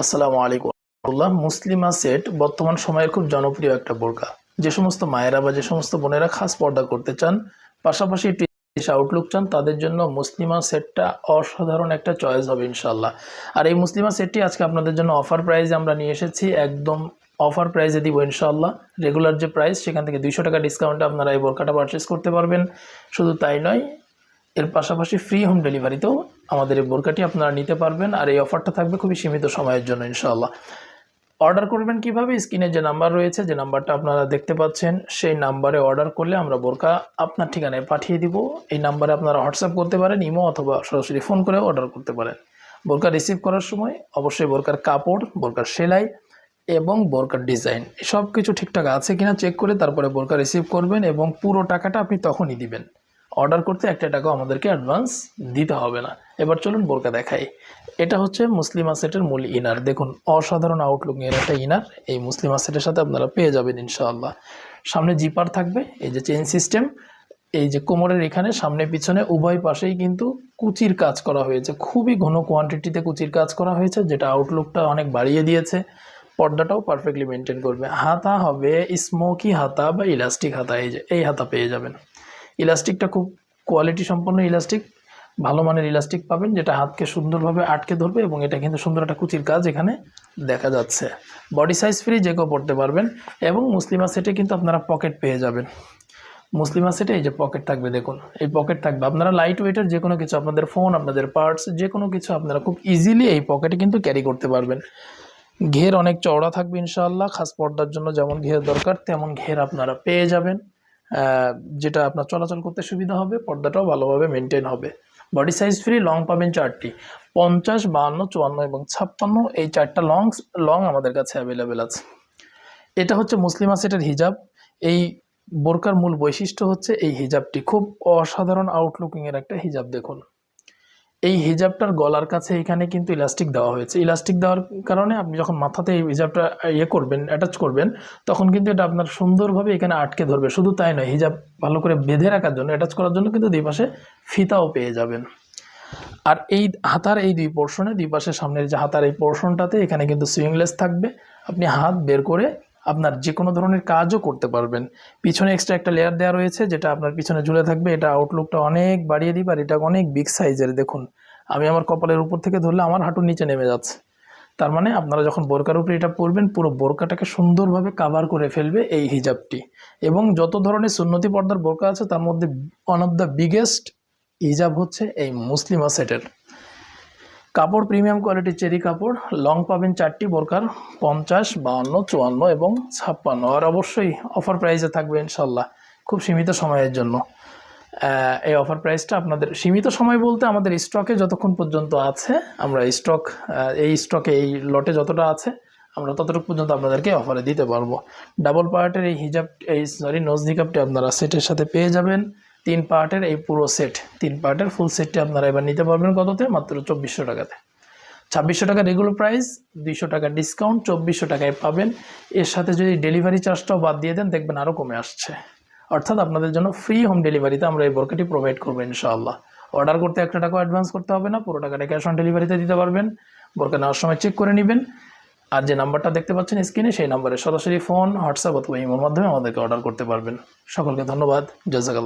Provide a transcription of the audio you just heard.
আসসালামু আলাইকুম রহমতুল্লাহ মুসলিমা সেট বর্তমান সময়ের খুব জনপ্রিয় একটা বোরকা। যে সমস্ত মায়েরা বা যে সমস্ত বোনেরা খাস পর্দা করতে চান, পাশাপাশি আউটলুক চান, তাদের জন্য মুসলিমা সেটটা অসাধারণ একটা চয়েস হবে ইনশাল্লাহ আর এই মুসলিমা সেটটি আজকে আপনাদের জন্য অফার প্রাইজে আমরা নিয়ে এসেছি, একদম অফার প্রাইজে দিব ইনশাল্লাহ রেগুলার যে প্রাইস সেখান থেকে দুইশো টাকা ডিসকাউন্টে আপনারা এই বোরকাটা পারচেস করতে পারবেন। শুধু তাই নয় এর পাশাপাশি ফ্রি হোম ডেলিভারিতেও আমাদের এই বোরকাটি আপনারা নিতে পারবেন আর এই অফারটা থাকবে খুবই সীমিত সময়ের জন্য, ইনশাআল্লাহ। অর্ডার করবেন কীভাবে? স্ক্রিনে যে নাম্বার রয়েছে, যে নাম্বারটা আপনারা দেখতে পাচ্ছেন, সেই নাম্বারে অর্ডার করলে আমরা বোরকা আপনার ঠিকানায় পাঠিয়ে দিব। এই নাম্বারে আপনারা হোয়াটসঅ্যাপ করতে পারেন, ইমো অথবা সরাসরি ফোন করে অর্ডার করতে পারেন। বোরকা রিসিভ করার সময় অবশ্যই বোরকার কাপড়, বোরকার সেলাই এবং বোরকার ডিজাইন সব কিছু ঠিকঠাক আছে কিনা চেক করে তারপরে বোরকা রিসিভ করবেন এবং পুরো টাকাটা আপনি তখনই দিবেন। অর্ডার করতে একটা টাকাও আমাদেরকে অ্যাডভান্স দিতে হবে না। এবার চলুন বোরকা দেখাই। এটা হচ্ছে মুসলিমা সেটের মূল ইনার দেখুন, অসাধারণ আউটলুক এর একটা ইনার এই মুসলিমা সেটের সাথে আপনারা পেয়ে যাবেন ইনশাআল্লাহ। সামনে জিপার থাকবে, এই যে চেন সিস্টেম এই যে কোমরের এখানে, সামনে পিছনে, উভয় পাশেই কিন্তু কুচির কাজ করা হয়েছে। খুবই ঘন কোয়ান্টিটিতে কুচির কাজ করা হয়েছে, যেটা আউটলুকটা অনেক বাড়িয়ে দিয়েছে। পর্দাটাও পারফেক্টলি মেনটেন করবে। হাতা হবে স্মোকি হাতা বা ইলাস্টিক হাতা। এই যে, এই হাতা পেয়ে যাবেন। ইলাস্টিকটা খুব কোয়ালিটি সম্পন্ন ইলাস্টিক, ভালো মানের ইলাস্টিক পাবেন, যেটা হাতকে সুন্দরভাবে আটকে ধরবে এবং এটা কিন্তু সুন্দর একটা কুচির কাজ এখানে দেখা যাচ্ছে। বডি সাইজ ফ্রি যে কেউ পড়তে পারবেন এবং মুসলিমা সেটে কিন্তু আপনারা পকেট পেয়ে যাবেন। মুসলিমা সেটে এই যে পকেট থাকবে, দেখুন, এই পকেট থাকবে। আপনারা লাইট ওয়েটের যে কোনো কিছু, আপনাদের ফোন আপনাদের পার্টস যে কোনো কিছু আপনারা খুব ইজিলি এই পকেটে কিন্তু ক্যারি করতে পারবেন। ঘের অনেক চওড়া থাকবে ইনশাআল্লাহ, খাস পর্দার জন্য যেমন ঘের দরকার, তেমন ঘের আপনারা পেয়ে যাবেন। যেটা আপনার চলাচল করতে সুবিধা হবে, পর্দাটাও ভালোভাবে মেনটেন হবে। বডি সাইজ ফ্রি লং পাবেন চারটি। পঞ্চাশ, বাহান্ন, চুয়ান্ন এবং ছাপ্পান্ন, এই চারটা লং লং আমাদের কাছে অ্যাভেলেবেল আছে। এটা হচ্ছে মুসলিমা সেটের হিজাব। এই বোরকার মূল বৈশিষ্ট্য হচ্ছে এই হিজাবটি। খুব অসাধারণ আউটলুকিংয়ের একটা হিজাব দেখুন। এই হিজাবটার গলার কাছে এখানে কিন্তু ইলাস্টিক দেওয়া হয়েছে। ইলাস্টিক দেওয়ার কারণে আপনি যখন মাথাতে এই হিজাবটা ইয়ে করবেন অ্যাটাচ করবেন, তখন কিন্তু এটা আপনার সুন্দরভাবে এখানে আটকে ধরবে। শুধু তাই নয়, হিজাব ভালো করে বেঁধে রাখার জন্য অ্যাটাচ করার জন্য কিন্তু দুই পাশে ফিতাও পেয়ে যাবেন। আর এই হাতার এই দুই পোর্শনে দুই পাশে সামনের যে হাতার এই পোর্শনটাতে এখানে কিন্তু সুইংলেস থাকবে। আপনি হাত বের করে আপনার যে কোনো ধরনের কাজও করতে পারবেন। পিছনে এক্সট্রা একটা লেয়ার দেওয়া রয়েছে, যেটা আপনার পিছনে ঝুলে থাকবে। এটা আউটলুকটা অনেক বাড়িয়ে দিবে, আর এটা অনেক বিগ সাইজের দেখুন। আমি আমার কপালের উপর থেকে ধরলে আমার হাঁটুর নিচে নেমে যাচ্ছে। তার মানে আপনারা যখন বোরকার উপরে এটা পরবেন, পুরো বোরকাটাকে সুন্দরভাবে কাভার করে ফেলবে এই হিজাবটি। এবং যত ধরনের সুন্নতি পর্দার বোরকা আছে, তার মধ্যে ওয়ান অফ দ্য বিগেস্ট হিজাব হচ্ছে এই মুসলিমা সেটের। কাপড় প্রিমিয়াম কোয়ালিটির চেরি কাপড়, লং পাবেন চারটি বোরকার পঞ্চাশ, বাহান্ন, চুয়ান্ন এবং ছাপ্পান্ন। আর অবশ্যই অফার প্রাইসে থাকবে ইনশাল্লাহ খুব সীমিত সময়ের জন্য। এই অফার প্রাইসটা আপনাদের, সীমিত সময় বলতে আমাদের স্টকে যতক্ষণ পর্যন্ত আছে, আমরা স্টক এই স্টকে এই লটে যতটা আছে, আমরা ততটুকু পর্যন্ত আপনাদেরকে অফারে দিতে পারব। ডাবল পার্টের এই হিজাব এই সরি নোজ নিকাপটি আপনারা সেটের সাথে পেয়ে যাবেন। তিন পার্টের এই পুরো সেট তিন পার্টের ফুল সেটটি আপনারা এবার নিতে পারবেন কততে? মাত্র চব্বিশশো টাকাতে। ছাব্বিশশো টাকা রেগুলার প্রাইস দুইশো টাকা ডিসকাউন্ট চব্বিশশো টাকায় পাবেন। এর সাথে যদি ডেলিভারি চার্জটাও বাদ দিয়ে দেন, দেখবেন আরও কমে আসছে। অর্থাৎ আপনাদের জন্য ফ্রি হোম ডেলিভারিতে আমরা এই বোরকাটি প্রোভাইড করব ইনশাআল্লাহ। অর্ডার করতে একটা টাকা অ্যাডভান্স করতে হবে না, পুরো টাকাটা ক্যাশ অন ডেলিভারিতে দিতে পারবেন। বোরকা নেওয়ার সময় চেক করে নেবেন। আর যে নাম্বারটা দেখতে পাচ্ছেন স্ক্রিনে সেই নাম্বারে সরাসরি ফোন হোয়াটসঅ্যাপ অথবা ইমোর মাধ্যমে আমাদেরকে অর্ডার করতে পারবেন। সকলকে ধন্যবাদ। জাজাকাল্লাহ।